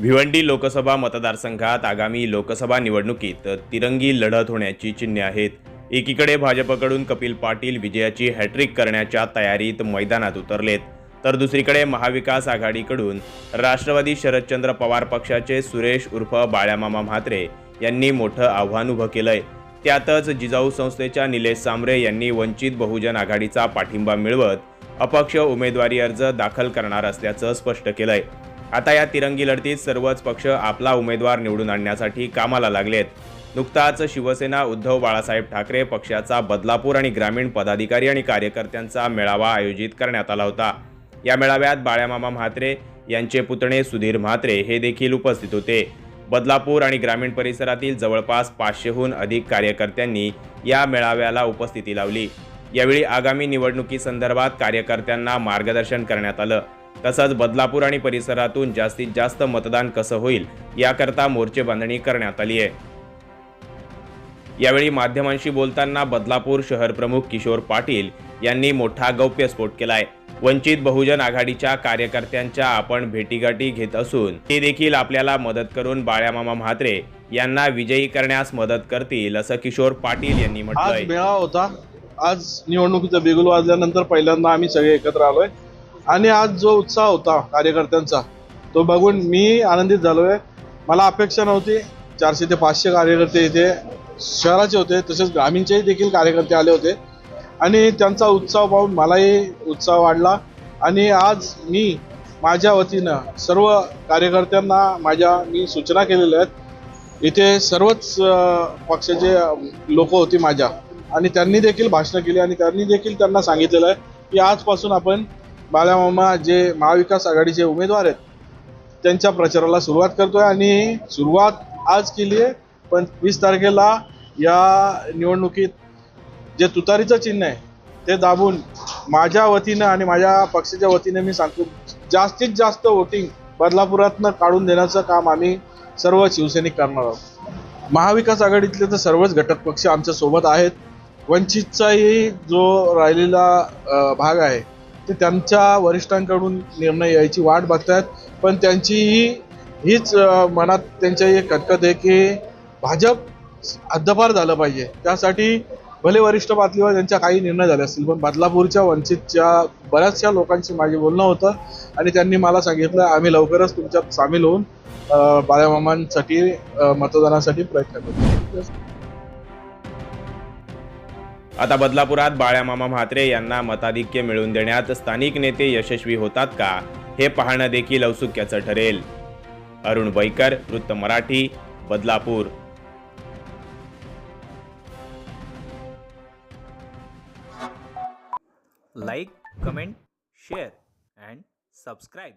भिवंडी लोकसभा मतदारसंघात आगामी लोकसभा निवडणुकीत तिरंगी लढत होण्याची चिन्हे आहेत. एकीकडे भाजपकडून कपिल पाटील विजयाची हॅट्रिक करण्याच्या तयारीत मैदानात उतरलेत. तर दुसरीकडे महाविकास आघाडीकडून राष्ट्रवादी शरदचंद्र पवार पक्षाचे सुरेश उर्फ बाळ्यामामा म्हात्रे यांनी मोठं आव्हान उभं केलंय. त्यातच जिजाऊ संस्थेच्या निलेश सांबरे यांनी वंचित बहुजन आघाडीचा पाठिंबा मिळवत अपक्ष उमेदवारी अर्ज दाखल करणार असल्याचं स्पष्ट केलंय. आता या तिरंगी लढतीत सर्वच पक्ष आपला उमेदवार निवडून आणण्यासाठी कामाला लागलेत. नुकताच शिवसेना उद्धव बाळासाहेब ठाकरे पक्षाचा बदलापूर आणि ग्रामीण पदाधिकारी आणि कार्यकर्त्यांचा मेळावा आयोजित करण्यात आला होता. या मेळाव्यात बाळ्यामामा म्हात्रे यांचे पुतणे सुधीर म्हात्रे हे देखील उपस्थित होते. बदलापूर आणि ग्रामीण परिसरातील जवळपास पाचशेहून अधिक कार्यकर्त्यांनी या मेळाव्याला उपस्थिती लावली. यावेळी आगामी निवडणुकीसंदर्भात कार्यकर्त्यांना मार्गदर्शन करण्यात आलं. तसंच बदलापूर आणि परिसरातून जास्तीत जास्त मतदान कसं होईल याकरता मोर्चे बांधणी करण्यात आली आहे. यावेळी माध्यमांशी बोलताना बदलापूर शहर प्रमुख किशोर पाटील यांनी मोठा गौप्यस्फोट केलाय. वंचित बहुजन आघाडीच्या कार्यकर्त्यांच्या आपण भेटीगाठी घेत असून ते देखील आपल्याला मदत करून बाळ्यामामा म्हात्रे यांना विजयी करण्यास मदत करतील असं किशोर पाटील यांनी म्हटलं मेळावा होता. आज निवडणुकीचं बिगुल वाजल्यानंतर पहिल्यांदा आम्ही सगळे एकत्र आलोय. आणि आज जो उत्साह होता कार्यकर्त्यांचा तो बघून मी आनंदित झालो आहे मला अपेक्षा नव्हती. चारशे ते पाचशे कार्यकर्ते इथे शहराचे होते तसेच ग्रामीणचेही देखील कार्यकर्ते आले होते. आणि त्यांचा उत्साह पाहून मलाही उत्साह वाढला. आणि आज मी माझ्या वतीनं सर्व कार्यकर्त्यांना माझ्या मी सूचना केलेल्या आहेत. इथे सर्वच पक्षाचे लोक होती माझ्या. आणि त्यांनी देखील भाषणं केली आणि त्यांनी देखील त्यांना सांगितलेलं आहे की आजपासून आपण बाळामामा जे महाविकास आघाडीचे उमेदवार आहेत त्यांच्या प्रचाराला सुरुवात करतोय आणि सुरुवात आज केली आहे पण वीस तारखेला या निवडणुकीत जे तुतारीचं चिन्ह आहे ते दाबून माझ्या वतीनं आणि माझ्या पक्षाच्या वतीनं मी सांगतो जास्तीत जास्त वोटिंग बदलापुरातनं काढून देण्याचं काम आम्ही सर्व शिवसैनिक करणार आहोत. महाविकास आघाडीतले तर सर्वच घटक पक्ष आमच्यासोबत आहेत. वंचितचाही जो राहिलेला भाग आहे ते त्यांच्या वरिष्ठांकडून निर्णय यायची वाट बघतायत. पण त्यांची ही हीच मनात त्यांच्या एक कटकत आहे की भाजप हद्दपार झालं पाहिजे. त्यासाठी भले वरिष्ठ पातळीवर त्यांच्या काही निर्णय झाले असतील पण बदलापूरच्या वंचितच्या बऱ्याचशा लोकांशी माझे बोलणं होतं आणि त्यांनी मला सांगितलं आम्ही लवकरच तुमच्यात सामील होऊन बाळ्यामामांसाठी मतदानासाठी प्रयत्न करू. आता बदलापुरात बाळ्यामामा म्हात्रे यांना मताधिक्य मिळवून देण्यात स्थानिक नेते यशस्वी होतात का हे पाहणं देखील औत्सुक्याचं ठरेल. अरुण बैकर वृत्त Marathi Badlapur. Like comment share and subscribe.